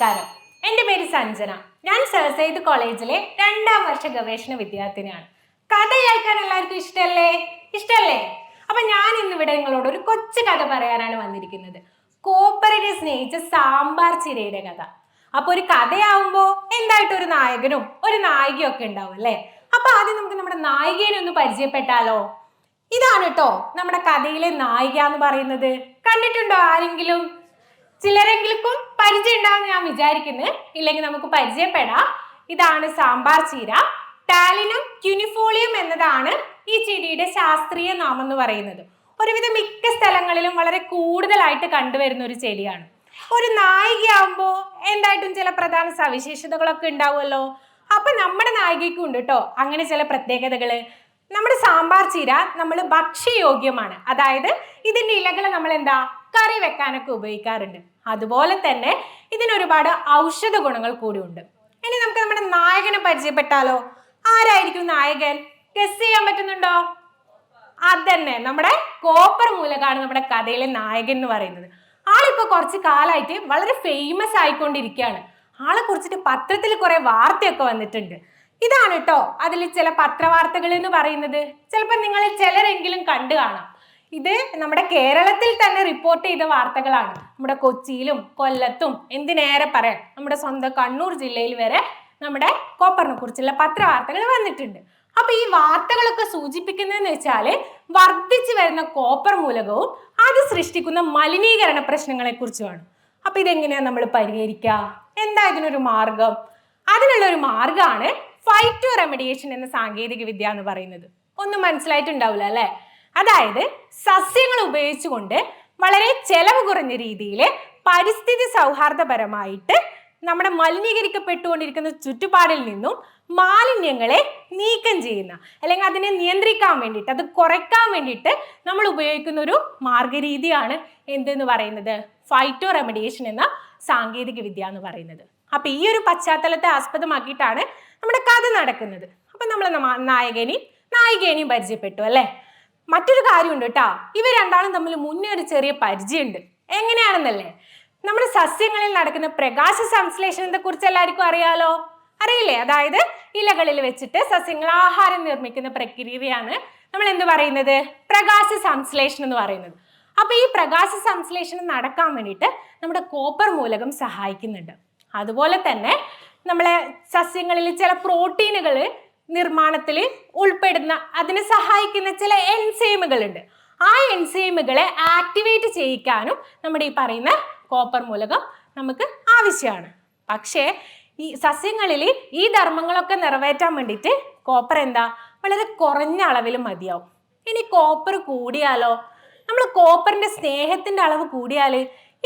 നമസ്കാരം. എന്റെ പേര് സഞ്ജന. ഞാൻ സർസൈദ് കോളേജിലെ രണ്ടാം വർഷ ഗവേഷണ വിദ്യാർത്ഥിനിയാണ്. കഥ കേൾക്കാൻ എല്ലാവർക്കും ഇഷ്ടല്ലേ? ഇഷ്ടല്ലേ? അപ്പൊ ഞാൻ ഇന്ന് ഇവിടെ നിങ്ങളോട് ഒരു കൊച്ചു കഥ പറയാനാണ് വന്നിരിക്കുന്നത്. കോപ്പറിനെ സ്നേഹിച്ച സാമ്പാർ ചിരയുടെ കഥ. അപ്പൊ ഒരു കഥയാവുമ്പോ എന്തായിട്ട് ഒരു നായകനും ഒരു നായികയും ഒക്കെ ഉണ്ടാവും അല്ലേ? അപ്പൊ ആദ്യം നമുക്ക് നമ്മുടെ നായികേനെ ഒന്ന് പരിചയപ്പെട്ടാലോ? ഇതാണ് കേട്ടോ നമ്മുടെ കഥയിലെ നായിക എന്ന് പറയുന്നത്. കണ്ടിട്ടുണ്ടോ ആരെങ്കിലും? ചിലരെങ്കിലും പരിചയം ഉണ്ടാവും ഞാൻ വിചാരിക്കുന്നു. ഇല്ലെങ്കിൽ നമുക്ക് പരിചയപ്പെടാം. ഇതാണ് സാമ്പാർ ചീര. ടാലിനും ക്യൂനിഫോളിയം എന്നതാണ് ഈ ചെടിയുടെ ശാസ്ത്രീയ നാമം എന്ന് പറയുന്നത്. ഒരുവിധം മിക്ക സ്ഥലങ്ങളിലും വളരെ കൂടുതലായിട്ട് കണ്ടുവരുന്ന ഒരു ചെടിയാണ്. ഒരു നായികയാകുമ്പോൾ എന്തായിട്ടും ചില പ്രധാന സവിശേഷതകളൊക്കെ ഉണ്ടാവുമല്ലോ. അപ്പൊ നമ്മുടെ നായികയ്ക്കും ഉണ്ട് കേട്ടോ അങ്ങനെ ചില പ്രത്യേകതകൾ നമ്മുടെ സാമ്പാർ ചീര നമ്മൾ ഭക്ഷ്യയോഗ്യമാണ്. അതായത് ഇതിന്റെ ഇലകൾ നമ്മൾ എന്താ കറി വെക്കാനൊക്കെ ഉപയോഗിക്കാറുണ്ട്. അതുപോലെ തന്നെ ഇതിനൊരുപാട് ഔഷധ ഗുണങ്ങൾ കൂടിയുണ്ട്. ഇനി നമുക്ക് നമ്മുടെ നായകനെ പരിചയപ്പെട്ടാലോ? ആരായിരിക്കും നായകൻ? ഗസ് ചെയ്യാൻ പറ്റുന്നുണ്ടോ? അതന്നെ നമ്മുടെ കോപ്പർ മൂലകാണ് നമ്മുടെ കഥയിലെ നായകൻ എന്ന് പറയുന്നത്. ആളിപ്പോ കുറച്ച് കാലമായിട്ട് വളരെ ഫേമസ് ആയിക്കൊണ്ടിരിക്കുകയാണ്. ആളെ കുറിച്ചിട്ട് പത്രത്തിൽ കുറെ വാർത്തയൊക്കെ വന്നിട്ടുണ്ട്. ഇതാണ് കേട്ടോ അതിൽ ചില പത്രവാർത്തകൾ എന്ന് പറയുന്നത്. ചിലപ്പോൾ നിങ്ങൾ ചിലരെങ്കിലും കണ്ടു കാണാം. ഇത് നമ്മുടെ കേരളത്തിൽ തന്നെ റിപ്പോർട്ട് ചെയ്ത വാർത്തകളാണ്. നമ്മുടെ കൊച്ചിയിലും കൊല്ലത്തും എന്തിനേറെ പറയാം. നമ്മുടെ സ്വന്തം കണ്ണൂർ ജില്ലയിൽ വരെ നമ്മുടെ കോപ്പറിനെ കുറിച്ചുള്ള പത്രവാർത്തകൾ വന്നിട്ടുണ്ട്. അപ്പൊ ഈ വാർത്തകളൊക്കെ സൂചിപ്പിക്കുന്നതെന്ന് വെച്ചാൽ വർദ്ധിച്ചു വരുന്ന കോപ്പർ മൂലകവും അത് സൃഷ്ടിക്കുന്ന മലിനീകരണ പ്രശ്നങ്ങളെ കുറിച്ചുമാണ്. അപ്പൊ ഇതെങ്ങനെയാ നമ്മൾ പരിഹരിക്കുക എന്താ ഇതിനൊരു മാർഗം? അതിനുള്ള ഒരു മാർഗമാണ് ഫൈറ്റോ റെമഡിയേഷൻ എന്ന സാങ്കേതിക വിദ്യ എന്ന് പറയുന്നത്. ഒന്നും മനസ്സിലായിട്ടുണ്ടാവില്ല അല്ലെ? അതായത് സസ്യങ്ങൾ ഉപയോഗിച്ചുകൊണ്ട് വളരെ ചെലവ് കുറഞ്ഞ രീതിയിൽ പരിസ്ഥിതി സൗഹാർദ്ദപരമായിട്ട് നമ്മുടെ മലിനീകരിക്കപ്പെട്ടുകൊണ്ടിരിക്കുന്ന ചുറ്റുപാടിൽ നിന്നും മാലിന്യങ്ങളെ നീക്കം ചെയ്യുന്ന അല്ലെങ്കിൽ അതിനെ നിയന്ത്രിക്കാൻ വേണ്ടിയിട്ട് അത് കുറയ്ക്കാൻ വേണ്ടിയിട്ട് നമ്മൾ ഉപയോഗിക്കുന്ന ഒരു മാർഗരീതിയാണ് എന്തെന്ന് പറയുന്നത്? ഫൈറ്റോ റെമഡിയേഷൻ എന്ന സാങ്കേതിക വിദ്യ എന്ന് പറയുന്നത്. അപ്പൊ ഈ ഒരു പശ്ചാത്തലത്തെ ആസ്പദമാക്കിയിട്ടാണ് നമ്മുടെ കഥ നടക്കുന്നത്. അപ്പൊ നമ്മൾ നായകനെയും നായികേനെയും പരിചയപ്പെട്ടു അല്ലേ? മറ്റൊരു കാര്യമുണ്ട് കേട്ടോ. ഇവർ രണ്ടാളും തമ്മിൽ മുന്നേ ഒരു ചെറിയ പരിചയമുണ്ട്. എങ്ങനെയാണെന്നല്ലേ? നമ്മുടെ സസ്യങ്ങളിൽ നടക്കുന്ന പ്രകാശ സംശ്ലേഷണത്തെ കുറിച്ച് എല്ലാവർക്കും അറിയാലോ? അറിയില്ലേ? അതായത് ഇലകളിൽ വെച്ചിട്ട് സസ്യങ്ങൾ ആഹാരം നിർമ്മിക്കുന്ന പ്രക്രിയയാണ് നമ്മൾ എന്ത് പറയുന്നത്? പ്രകാശ സംശ്ലേഷണം എന്ന് പറയുന്നത്. അപ്പൊ ഈ പ്രകാശ സംശ്ലേഷണം നടക്കാൻ വേണ്ടിയിട്ട് നമ്മുടെ കോപ്പർ മൂലകം സഹായിക്കുന്നുണ്ട്. അതുപോലെ തന്നെ നമ്മളെ സസ്യങ്ങളിൽ ചില പ്രോട്ടീനുകൾ നിർമ്മാണത്തിൽ ഉൾപ്പെടുന്ന അതിനെ സഹായിക്കുന്ന ചില എൻസൈമുകളുണ്ട്. ആ എൻസൈമുകളെ ആക്ടിവേറ്റ് ചെയ്യിക്കാനും നമ്മുടെ ഈ പറയുന്ന കോപ്പർ മൂലകം നമുക്ക് ആവശ്യമാണ്. പക്ഷേ ഈ സസ്യങ്ങളിൽ ഈ ധർമ്മങ്ങളൊക്കെ നിറവേറ്റാൻ വേണ്ടിയിട്ട് കോപ്പർ എന്താ? വളരെ കുറഞ്ഞ അളവിൽ മതിയാവും. ഇനി കോപ്പർ കൂടിയാലോ? നമ്മൾ കോപ്പറിന്റെ സ്നേഹത്തിന്റെ അളവ് കൂടിയാൽ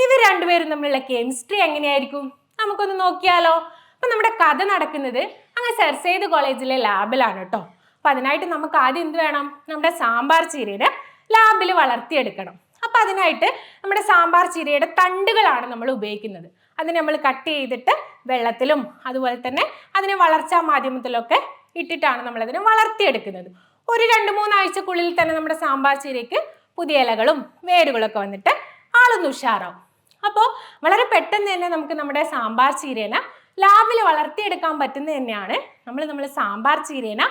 ഇവർ രണ്ടുപേരും തമ്മിലുള്ള കെമിസ്ട്രി എങ്ങനെയായിരിക്കും? നമുക്കൊന്ന് നോക്കിയാലോ? അപ്പം നമ്മുടെ കഥ നടക്കുന്നത് അങ്ങ് സെർസെയ്ത് കോളേജിലെ ലാബിലാണ് കേട്ടോ അപ്പം അതിനായിട്ട് നമുക്ക് ആദ്യം എന്ത് വേണം? നമ്മുടെ സാമ്പാർ ചീരയുടെ ലാബിൽ വളർത്തിയെടുക്കണം. അപ്പം അതിനായിട്ട് നമ്മുടെ സാമ്പാർ ചീരയുടെ തണ്ടുകളാണ് നമ്മൾ ഉപയോഗിക്കുന്നത്. അതിനെ നമ്മൾ കട്ട് ചെയ്തിട്ട് വെള്ളത്തിലും അതുപോലെ തന്നെ അതിനെ വളർച്ചാ മാധ്യമത്തിലൊക്കെ ഇട്ടിട്ടാണ് നമ്മളതിനെ വളർത്തിയെടുക്കുന്നത്. ഒരു രണ്ട് മൂന്നാഴ്ചക്കുള്ളിൽ തന്നെ നമ്മുടെ സാമ്പാർ ചീരയ്ക്ക് പുതിയ ഇലകളും വേരുകളൊക്കെ വന്നിട്ട് ആളൊന്ന് ഉഷാറാവും. അപ്പോൾ വളരെ പെട്ടെന്ന് തന്നെ നമുക്ക് നമ്മുടെ സാമ്പാർ ചീരേന ലാബിൽ വളർത്തിയെടുക്കാൻ പറ്റുന്നത് തന്നെയാണ്. നമ്മൾ നമ്മൾ സാമ്പാർ ചീരേന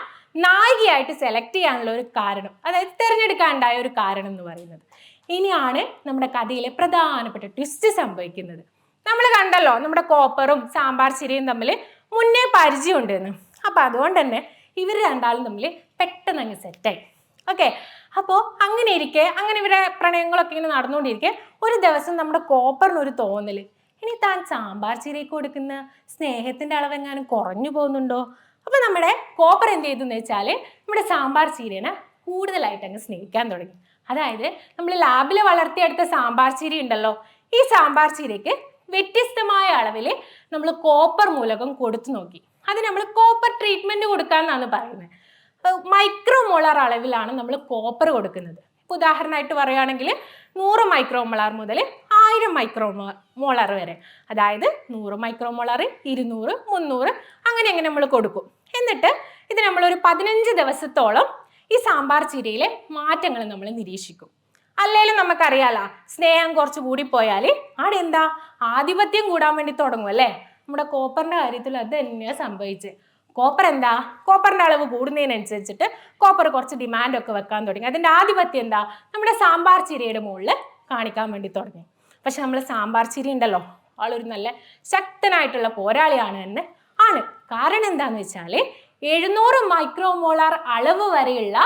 നായികയായിട്ട് സെലക്ട് ചെയ്യാനുള്ള ഒരു കാരണം അതായത് തിരഞ്ഞെടുക്കാനുണ്ടായ ഒരു കാരണം എന്ന് പറയുന്നത്. ഇനിയാണ് നമ്മുടെ കഥയിലെ പ്രധാനപ്പെട്ട ട്വിസ്റ്റ് സംഭവിക്കുന്നത്. നമ്മൾ കണ്ടല്ലോ നമ്മുടെ കോപ്പറും സാമ്പാർ ചിരയും തമ്മിൽ മുന്നേ പരിചയമുണ്ടെന്ന്. അപ്പോൾ അതുകൊണ്ട് തന്നെ ഇവർ രണ്ടാളും തമ്മിൽ പെട്ടെന്ന് അങ്ങ് സെറ്റായി ഓക്കെ അപ്പോൾ അങ്ങനെ ഇരിക്കെ അങ്ങനെ ഇവരെ പ്രണയങ്ങളൊക്കെ ഇങ്ങനെ നടന്നുകൊണ്ടിരിക്കെ ഒരു ദിവസം നമ്മുടെ കോപ്പറിനൊരു തോന്നൽ ഇനി താൻ സാമ്പാർ ചീരയ്ക്ക് കൊടുക്കുന്ന സ്നേഹത്തിന്റെ അളവെങ്ങാനും കുറഞ്ഞു പോകുന്നുണ്ടോ? അപ്പോൾ നമ്മുടെ കോപ്പർ എന്ത് ചെയ്തു എന്ന് വെച്ചാൽ നമ്മുടെ സാമ്പാർ ചീരനെ കൂടുതലായിട്ട് അങ്ങ് സ്നേഹിക്കാൻ തുടങ്ങി. അതായത് നമ്മൾ ലാബിൽ വളർത്തിയെടുത്ത സാമ്പാർ ചീര ഉണ്ടല്ലോ ഈ സാമ്പാർ ചീരയ്ക്ക് വ്യത്യസ്തമായ അളവിൽ നമ്മൾ കോപ്പർ മൂലകം കൊടുത്തു നോക്കി. അത് നമ്മൾ കോപ്പർ ട്രീറ്റ്മെന്റ് കൊടുക്കാന്നാണ് പറയുന്നത്. മൈക്രോ മോളാർ അളവിലാണ് നമ്മൾ കോപ്പർ കൊടുക്കുന്നത്. ഉദാഹരണമായിട്ട് പറയുകയാണെങ്കിൽ നൂറ് മൈക്രോ മോളാർ മുതൽ ആയിരം മൈക്രോ മോളർ വരെ. അതായത് നൂറ് മൈക്രോ മോളർ ഇരുന്നൂറ് മുന്നൂറ് അങ്ങനെ അങ്ങനെ നമ്മൾ കൊടുക്കും. എന്നിട്ട് ഇത് നമ്മളൊരു പതിനഞ്ച് ദിവസത്തോളം ഈ സാമ്പാർ ചീരയിലെ മാറ്റങ്ങൾ നമ്മൾ നിരീക്ഷിക്കും. അല്ലേലും നമുക്കറിയാലോ സ്നേഹം കുറച്ച് കൂടിപ്പോയാൽ ആടെ എന്താ? ആധിപത്യം കൂടാൻ വേണ്ടി തുടങ്ങും അല്ലേ? നമ്മുടെ കോപ്പറിന്റെ കാര്യത്തിൽ അത് തന്നെയാണ് സംഭവിച്ചത് കോപ്പർ എന്താ? കോപ്പറിന്റെ അളവ് കൂടുന്നതിനനുസരിച്ചിട്ട് കോപ്പർ കുറച്ച് ഡിമാൻഡ് ഒക്കെ വെക്കാൻ തുടങ്ങി. അതിന്റെ ആധിപത്യം എന്താ? നമ്മുടെ സാമ്പാർ ചിരയുടെ മുകളിൽ കാണിക്കാൻ വേണ്ടി തുടങ്ങി. പക്ഷെ നമ്മൾ സാമ്പാർ ചിരി ഉണ്ടല്ലോ. ആളൊരു നല്ല ശക്തനായിട്ടുള്ള പോരാളിയാണ് എന്ന് ആണ്. കാരണം എന്താന്ന് വെച്ചാൽ എഴുന്നൂറ് മൈക്രോമോളാർ അളവ് വരെയുള്ള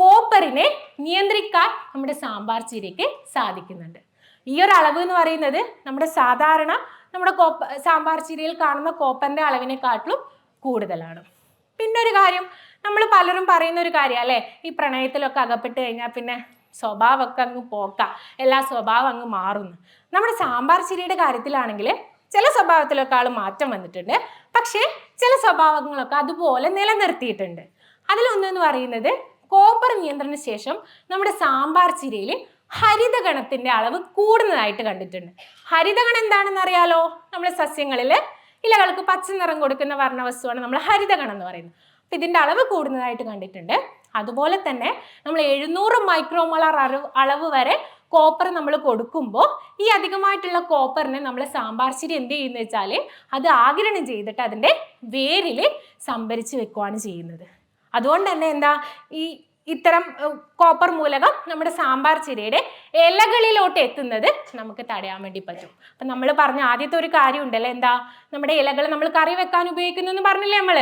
കോപ്പറിനെ നിയന്ത്രിക്കാൻ നമ്മുടെ സാമ്പാർ ചിരിക്ക് സാധിക്കുന്നുണ്ട്. ഈ ഒരു അളവ് എന്ന് പറയുന്നത് നമ്മുടെ സാധാരണ നമ്മുടെ കോപ്പ സാമ്പാർ ചിരിയിൽ കാണുന്ന കോപ്പറിന്റെ അളവിനെക്കാട്ടിലും കൂടുതലാണ്. പിന്നെ ഒരു കാര്യം നമ്മൾ പലരും പറയുന്ന ഒരു കാര്യം അല്ലേ? ഈ പ്രണയത്തിലൊക്കെ അകപ്പെട്ട് കഴിഞ്ഞാൽ പിന്നെ സ്വഭാവമൊക്കെ അങ്ങ് പോക്ക. എല്ലാ സ്വഭാവം അങ്ങ് മാറുന്നു. നമ്മുടെ സാമ്പാർ ചിരിയുടെ കാര്യത്തിലാണെങ്കിൽ ചില സ്വഭാവത്തിലൊക്കെ ആൾ മാറ്റം വന്നിട്ടുണ്ട്. പക്ഷേ ചില സ്വഭാവങ്ങളൊക്കെ അതുപോലെ നിലനിർത്തിയിട്ടുണ്ട്. അതിലൊന്നെന്ന് പറയുന്നത് കോപ്പർ നിയന്ത്രണ ശേഷം നമ്മുടെ സാമ്പാർ ചിരിയിൽ ഹരിതഗണത്തിന്റെ അളവ് കൂടുന്നതായിട്ട് കണ്ടിട്ടുണ്ട്. ഹരിതഗണം എന്താണെന്ന് അറിയാലോ നമ്മുടെ സസ്യങ്ങളിൽ ഇലകൾക്ക് പച്ച നിറം കൊടുക്കുന്ന വർണവസ്തുവാണ് നമ്മൾ ഹരിതഗണം എന്ന് പറയുന്നത്. അപ്പൊ ഇതിന്റെ അളവ് കൂടുന്നതായിട്ട് കണ്ടിട്ടുണ്ട്. അതുപോലെ തന്നെ നമ്മൾ എഴുന്നൂറ് മൈക്രോമോളാർ അളവ് വരെ കോപ്പർ നമ്മൾ കൊടുക്കുമ്പോൾ ഈ അധികമായിട്ടുള്ള കോപ്പറിനെ നമ്മൾ സാമ്പാർ ചിരി എന്ത് ചെയ്യുന്നത് വെച്ചാൽ അത് ആഗിരണം ചെയ്തിട്ട് അതിന്റെ വേരിൽ സംഭരിച്ച് വെക്കുകയാണ് ചെയ്യുന്നത്. അതുകൊണ്ട് തന്നെ എന്താ? ഈ ഇത്തരം കോപ്പർ മൂലകം നമ്മുടെ സാമ്പാർ ചിരയുടെ ഇലകളിലോട്ട് എത്തുന്നത് നമുക്ക് തടയാൻ വേണ്ടി പറ്റും. അപ്പം നമ്മൾ പറഞ്ഞ ആദ്യത്തെ ഒരു കാര്യം ഉണ്ടല്ലോ എന്താ? നമ്മുടെ ഇലകൾ നമ്മൾ കറി വെക്കാൻ ഉപയോഗിക്കുന്നു എന്ന് പറഞ്ഞില്ലേ നമ്മൾ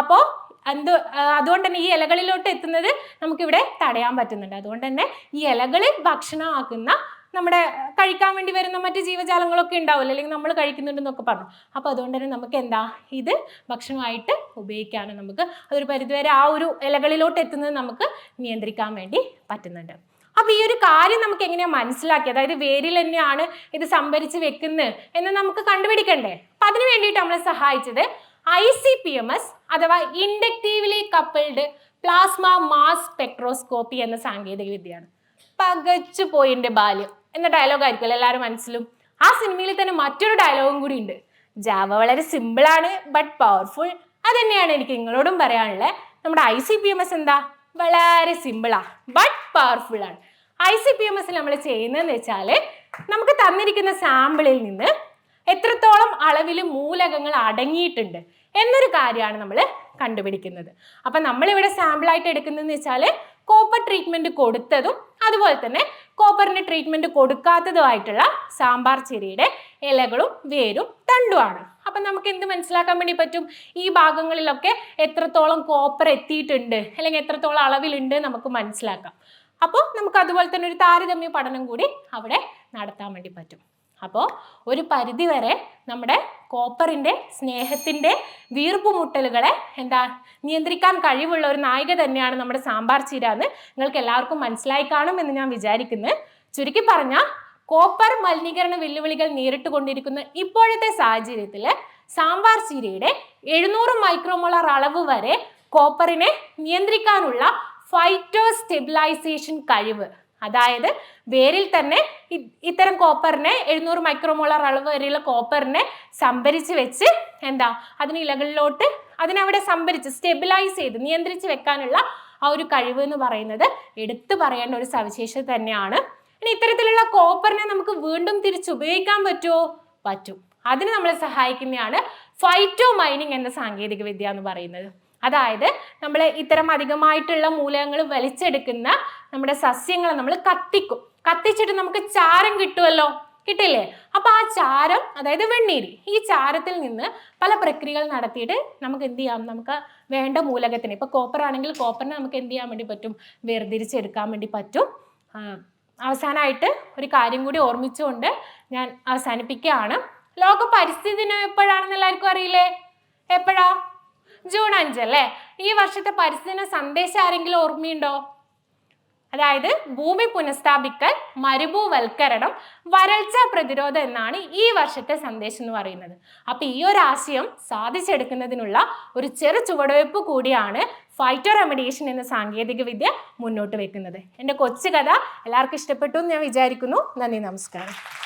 അപ്പോൾ എന്ത് അതുകൊണ്ട് തന്നെ ഈ ഇലകളിലോട്ട് എത്തുന്നത് നമുക്കിവിടെ തടയാൻ പറ്റുന്നുണ്ട്. അതുകൊണ്ട് തന്നെ ഈ ഇലകളിൽ ഭക്ഷണമാക്കുന്ന നമ്മുടെ കഴിക്കാൻ വേണ്ടി വരുന്ന മറ്റ് ജീവജാലങ്ങളൊക്കെ ഉണ്ടാവില്ല അല്ലെങ്കിൽ നമ്മൾ കഴിക്കുന്നുണ്ടെന്നൊക്കെ പറഞ്ഞു. അപ്പോൾ അതുകൊണ്ട് തന്നെ നമുക്ക് എന്താ ഇത് ഭക്ഷണമായിട്ട് ഉപയോഗിക്കാനും നമുക്ക് അതൊരു പരിധിവരെ ആ ഒരു ഇലകളിലോട്ട് എത്തുന്നത് നമുക്ക് നിയന്ത്രിക്കാൻ വേണ്ടി പറ്റുന്നുണ്ട്. അപ്പോൾ ഈ ഒരു കാര്യം നമുക്ക് എങ്ങനെയാണ് മനസ്സിലാക്കി അതായത് വേരിൽ തന്നെയാണ് ഇത് സംഭരിച്ച് വെക്കുന്നത് എന്ന് നമുക്ക് കണ്ടുപിടിക്കണ്ടേ? അപ്പം അതിന് വേണ്ടിയിട്ട് നമ്മളെ സഹായിച്ചത് I C P M S അഥവാ inductively coupled plasma mass spectroscopy എന്ന സാങ്കേതിക വിദ്യയാണ്. പകച്ചു പോയിന്റെ ബാല്യം എന്ന ഡയലോഗ് ആയിരിക്കുമല്ലോ എല്ലാവരും മനസ്സിലും. ആ സിനിമയിൽ തന്നെ മറ്റൊരു ഡയലോഗും കൂടി ഉണ്ട്. ജാവ വളരെ സിമ്പിളാണ് ബട്ട് പവർഫുൾ അത് തന്നെയാണ് എനിക്ക് നിങ്ങളോടും പറയാനുള്ളത്. നമ്മുടെ I C P M S എന്താ? വളരെ സിമ്പിളാ ബട്ട് പവർഫുൾ ആണ്. I C P M S നമ്മൾ ചെയ്യുന്നതെന്ന് വെച്ചാൽ നമുക്ക് തന്നിരിക്കുന്ന സാമ്പിളിൽ നിന്ന് എത്രത്തോളം അളവിൽ മൂലകങ്ങൾ അടങ്ങിയിട്ടുണ്ട് എന്നൊരു കാര്യമാണ് നമ്മൾ കണ്ടുപിടിക്കുന്നത്. അപ്പം നമ്മളിവിടെ സാമ്പിളായിട്ട് എടുക്കുന്നതെന്ന് വെച്ചാൽ കോപ്പർ ട്രീറ്റ്മെന്റ് കൊടുത്തതും അതുപോലെ തന്നെ കോപ്പറിന് ട്രീറ്റ്മെന്റ് കൊടുക്കാത്തതുമായിട്ടുള്ള സാമ്പാർ ചെരിയുടെ ഇലകളും വേരും തണ്ടുമാണ്. അപ്പം നമുക്ക് എന്ത് മനസ്സിലാക്കാൻ വേണ്ടി പറ്റും? ഈ ഭാഗങ്ങളിലൊക്കെ എത്രത്തോളം കോപ്പർ എത്തിയിട്ടുണ്ട് അല്ലെങ്കിൽ എത്രത്തോളം അളവിലുണ്ട് നമുക്ക് മനസ്സിലാക്കാം. അപ്പോൾ നമുക്ക് അതുപോലെ തന്നെ ഒരു താരതമ്യ പഠനം കൂടി അവിടെ നടത്താൻ വേണ്ടി പറ്റും. അപ്പോൾ ഒരു പരിധി വരെ നമ്മുടെ കോപ്പറിന്റെ സ്നേഹത്തിന്റെ വീർപ്പുമുട്ടലുകളെ എന്താ നിയന്ത്രിക്കാൻ കഴിവുള്ള ഒരു നായിക തന്നെയാണ് നമ്മുടെ സാമ്പാർ ചീര എന്ന് നിങ്ങൾക്ക് എല്ലാവർക്കും മനസ്സിലായി കാണും എന്ന് ഞാൻ വിചാരിക്കുന്നു. ചുരുക്കി പറഞ്ഞാൽ കോപ്പർ മലിനീകരണ വെല്ലുവിളികൾ നേരിട്ട് കൊണ്ടിരിക്കുന്ന ഇപ്പോഴത്തെ സാഹചര്യത്തിൽ സാമ്പാർ ചീരയുടെ എഴുന്നൂറ് മൈക്രോമോളർ അളവ് വരെ കോപ്പറിനെ നിയന്ത്രിക്കാനുള്ള ഫൈറ്റോ സ്റ്റെബിലൈസേഷൻ കഴിവ് അതായത് വേരിൽ തന്നെ ഇത്തരം കോപ്പറിനെ എഴുന്നൂറ് മൈക്രോമോളർ അളവ് വരെയുള്ള കോപ്പറിനെ സംഭരിച്ച് വെച്ച് എന്താ അതിന് ഇലകളിലോട്ട് അതിനവിടെ സംഭരിച്ച് സ്റ്റെബിലൈസ് ചെയ്ത് നിയന്ത്രിച്ച് വെക്കാനുള്ള ആ ഒരു കഴിവ് എന്ന് പറയുന്നത് എടുത്തു പറയേണ്ട ഒരു സവിശേഷത തന്നെയാണ്. ഇനി ഇത്തരത്തിലുള്ള കോപ്പറിനെ നമുക്ക് വീണ്ടും തിരിച്ച് ഉപയോഗിക്കാൻ പറ്റുമോ പറ്റും. അതിന് നമ്മളെ സഹായിക്കുന്നതാണ് ഫൈറ്റോ മൈനിങ് എന്ന സാങ്കേതിക വിദ്യ എന്ന് പറയുന്നത്. അതായത് നമ്മൾ ഇത്തരം അധികമായിട്ടുള്ള മൂലകങ്ങൾ വലിച്ചെടുക്കുന്ന നമ്മുടെ സസ്യങ്ങളെ നമ്മൾ കത്തിക്കും. കത്തിച്ചിട്ട് നമുക്ക് ചാരം കിട്ടുമല്ലോ കിട്ടില്ലേ? അപ്പൊ ആ ചാരം അതായത് വെണ്ണീര് ഈ ചാരത്തിൽ നിന്ന് പല പ്രക്രിയകൾ നടത്തിയിട്ട് നമുക്ക് എന്ത് ചെയ്യാം? നമുക്ക് വേണ്ട മൂലകത്തിന് ഇപ്പൊ കോപ്പർ ആണെങ്കിൽ കോപ്പറിനെ നമുക്ക് എന്ത് ചെയ്യാൻ വേണ്ടി പറ്റും? വേർതിരിച്ചെടുക്കാൻ വേണ്ടി പറ്റും. അവസാനമായിട്ട് ഒരു കാര്യം കൂടി ഓർമ്മിച്ചുകൊണ്ട് ഞാൻ അവസാനിപ്പിക്കുകയാണ്. ലോക പരിസ്ഥിതി ദിനം എപ്പോഴാണെന്ന് എല്ലാവർക്കും അറിയില്ലേ? എപ്പോഴാ? ജൂൺ അഞ്ച് അല്ലേ? ഈ വർഷത്തെ പരിസ്ഥിതി സന്ദേശം ആരെങ്കിലും ഓർമ്മയുണ്ടോ? അതായത് ഭൂമി പുനഃസ്ഥാപിക്കൽ മരുഭൂവൽക്കരണം വരൾച്ച പ്രതിരോധം എന്നാണ് ഈ വർഷത്തെ സന്ദേശം എന്ന് പറയുന്നത്. അപ്പൊ ഈ ഒരു ആശയം സാധിച്ചെടുക്കുന്നതിനുള്ള ഒരു ചെറു ചുവടുവയ്പ് കൂടിയാണ് ഫൈറ്റോ റെമഡിയേഷൻ എന്ന സാങ്കേതിക വിദ്യ മുന്നോട്ട് വെക്കുന്നത്. എന്റെ കൊച്ചു കഥ എല്ലാവർക്കും ഇഷ്ടപ്പെട്ടു എന്ന് ഞാൻ വിചാരിക്കുന്നു. നന്ദി നമസ്കാരം.